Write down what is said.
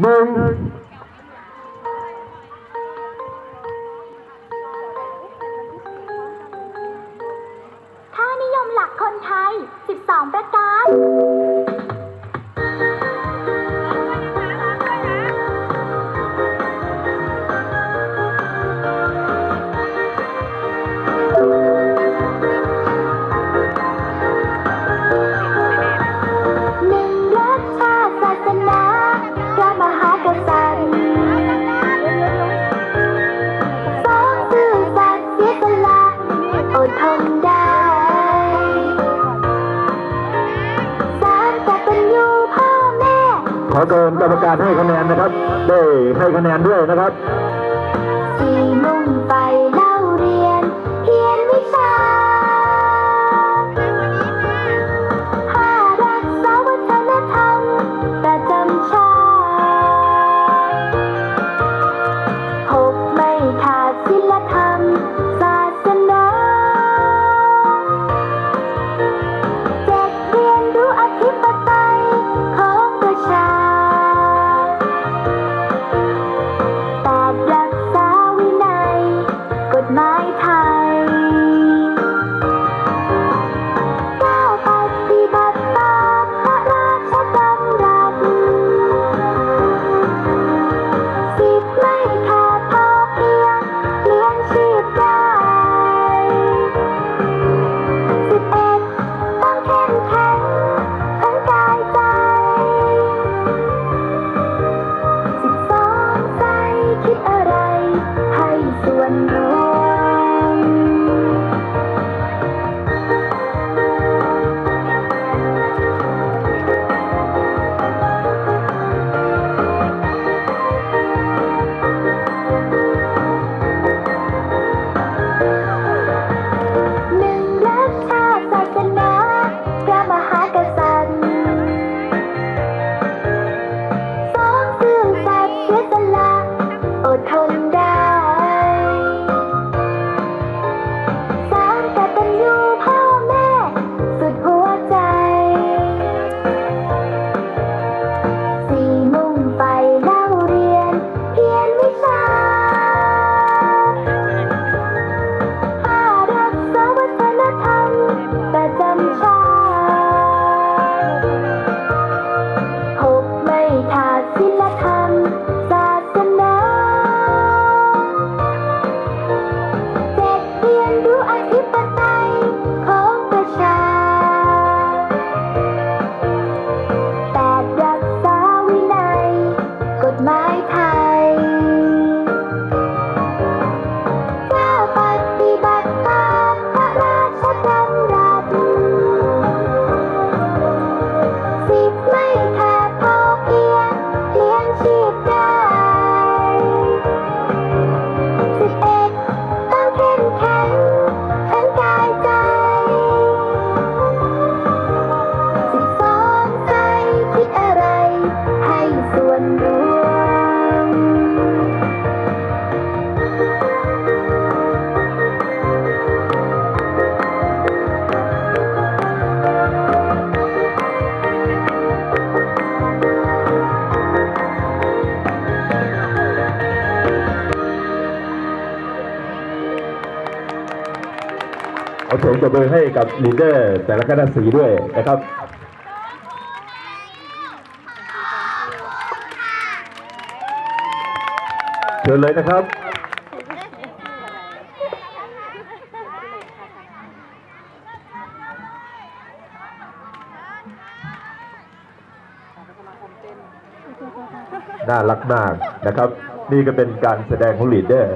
หนึ่งค่านิยมหลักคนไทย 12 ประการ เกินกรรมการให้คะแนนนะครับได้ให้คะแนนด้วยนะครับ เอาเสียงตบมือให้กับลีดเดอร์แต่ละคณะสีด้วยนะครับเชิญเลยนะครับน่ารักมากนะครับ นี่ก็เป็นการแสดงของลีดเดอร์